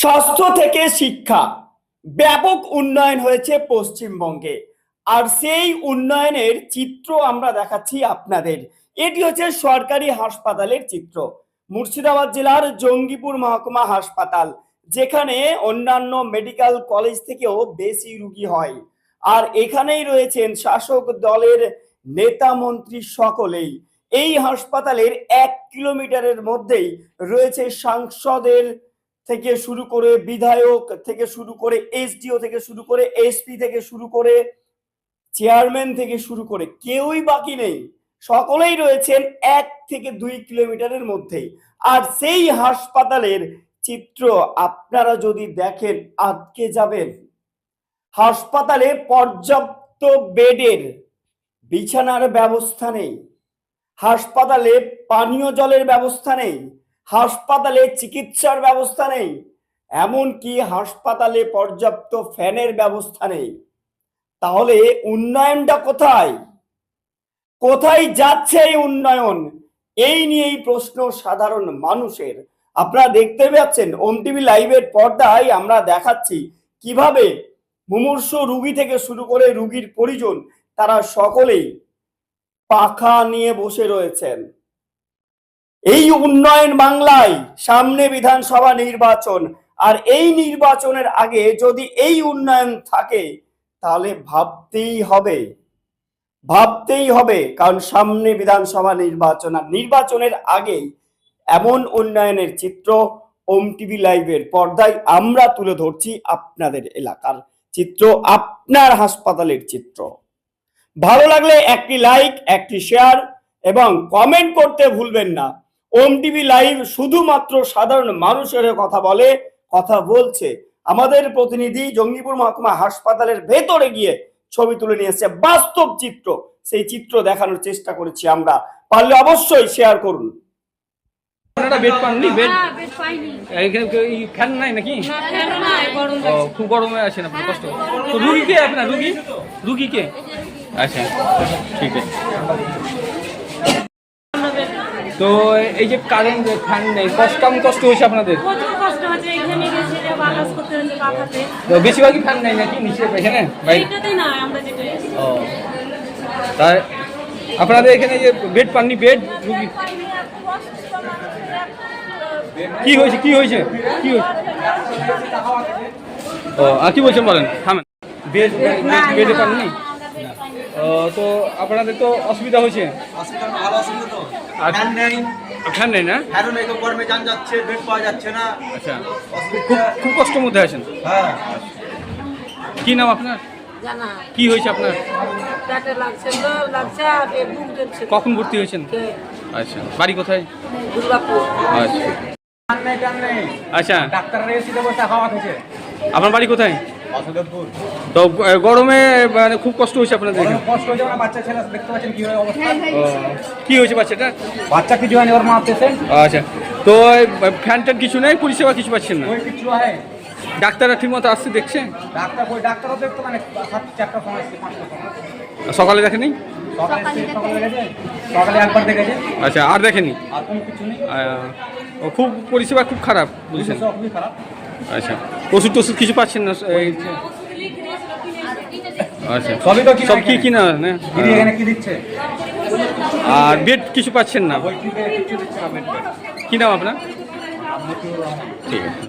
স্বাস্থ্য থেকে শিক্ষা। ব্যাপক উন্নয়ন হয়েছে পশ্চিমবঙ্গে। আর সেই উন্নয়নের চিত্র আমরা দেখাচ্ছি আপনাদের। এটি হচ্ছে সরকারি হাসপাতালের চিত্র। মুর্শিদাবাদ জেলার জঙ্গিপুর মহকুমা হাসপাতাল, যেখানে অন্যান্য মেডিকেল কলেজ থেকেও বেশি রুগী হয়। আর এখানেই রয়েছেন শাসক দলের নেতা মন্ত্রী সকলেই। এই হাসপাতালের এক কিলোমিটারের মধ্যেই রয়েছে সাংসদের থেকে শুরু করে বিধায়ক থেকে শুরু করে এসডিও থেকে শুরু করে এসপি থেকে শুরু করে চেয়ারম্যান থেকে শুরু করে কেউই বাকি নেই। সকলেই রয়েছেন এক থেকে দুই কিলোমিটারের মধ্যেই। আর সেই হাসপাতালের চিত্র আপনারা যদি দেখেন আজকে যাবেন। হাসপাতালে পর্যাপ্ত বেডের বিছানার ব্যবস্থা নেই। হাসপাতালে পানীয় জলের ব্যবস্থা নেই। হাসপাতালে চিকিৎসার ব্যবস্থা নেই, এমনকি হাসপাতালে পর্যাপ্ত ফ্যানের ব্যবস্থা নেই। তাহলে উন্নয়নটা কোথায়? কোথায় যাচ্ছে এই উন্নয়ন? এই নিয়েই প্রশ্ন সাধারণ মানুষের। আপনারা দেখতে পাচ্ছেন ওম টিভি লাইভের পর্দায় আমরা দেখাচ্ছি কীভাবে মুমূর্ষ রুগী থেকে শুরু করে রুগীর পরিজন, তারা সকলেই পাখা নিয়ে বসে রয়েছেন। এই উন্নয়ন বাংলায় সামনে বিধানসভা নির্বাচন, আর এই নির্বাচনের আগে যদি এই উন্নয়ন থাকে, তাহলে ভাবতেই হবে। ভাবতেই হবে, কারণ সামনে বিধানসভা নির্বাচন, আর নির্বাচনের আগেই এমন উন্নয়নের চিত্র ওম টিভি লাইভের পর্দায় আমরা তুলে ধরছি আপনাদের এলাকার চিত্র, আপনার হাসপাতালের চিত্র। ভালো লাগলে একটি লাইক একটি শেয়ার এবং কমেন্ট করতে ভুলবেন না। ওম টিভি লাইভ শুধুমাত্র সাধারণ মানুষের হয়ে কথা বলে কথা বলছে। আমাদের প্রতিনিধি জঙ্গিপুর মহকুমা হাসপাতালের ভেতরে গিয়ে ছবি তুলে নিয়ে এসেছে। বাস্তব চিত্র সেই চিত্র দেখানোর চেষ্টা করেছি আমরা। পারলে অবশ্যই শেয়ার করুন। আপনারা বেড পাননি? বেড না, বেড পাইনি। এখানে কেউ- এই ফ্যান নাই নাকি? না, ফ্যানও নাই, গরম ও, লাগছে। খুব গরমে আছেন আপনার কষ্ট। তো রুগী কে আপনার রুগী? রুগী কে? আচ্ছা ঠিক আছে। তো এই যে কারেন্ট ফ্যান নেই কষ্ট কেমন কষ্ট হয়েছে আপনাদের? প্রচুর কষ্ট হচ্ছে, এখানে গেছে যে বাতাস করতে হচ্ছে পাখাতে। তো বেশিরভাগই ফ্যান নেই নাকি নিচে এখানে? বাইরে? এইটাতেই নাই, আমরা যেটা ও। তাই আপনাদের এখানে যে বেড পাননি বেড রুগী? কি হয়েছে কি হয়েছে? কি হয়েছে? ও আর কি বলছেন বলেন? থামেন। বেড বেডে পাননি? তো আপনাদের তো অসুবিধা হয়েছে? নেই। না? ফ্যানও নেই তো গরমে যান যাচ্ছে বেড পাওয়া যাচ্ছে না। আচ্ছা। খুব খুব কষ্টের মধ্যে আছেন? হ্যাঁ। কি নাম আপনার? কি হয়েছে আপনার। কখন ভর্তি হয়েছেন? আচ্ছা। বাড়ি কোথায়? আচ্ছা। নেই আচ্ছা। আপনার বাড়ি কোথায়? তো গরমে মানে খুব কষ্ট হয়েছে আপনাদের কষ্ট হয়ে যাবে বাচ্চা ছেলে দেখতে পাচ্ছেন কি অবস্থা? কি হয়েছে বাচ্চাটা? বাচ্চা কিছু হয়নি ওর মা পেশেন্ট। আচ্ছা তো ফ্যান ট্যান কিছু নেই? পরিষেবা কিছু পাচ্ছেন না? কিছু হয়। ডাক্তাররা ঠিক মতো আসছে দেখছে? ডাক্তার ওই ডাক্তারও দেখতো মানে সাত চারটার সময় এসছে পাঁচটার সময় সকালে দেখেনি? সকালে একবার দেখেছে। আচ্ছা আর দেখেনি? আর কোনো কিছু নেই। খুব পরিষেবা খুব খারাপ বুঝছেন? খুবই খারাপ। আচ্ছা। ওষুধ টষুধ কিছু পাচ্ছেন না? আচ্ছা। সবই তো সব কি কিনা না? এখানে কি দিচ্ছে? আর বেড কিছু পাচ্ছেন না? কি নাম আপনার? ঠিক আছে।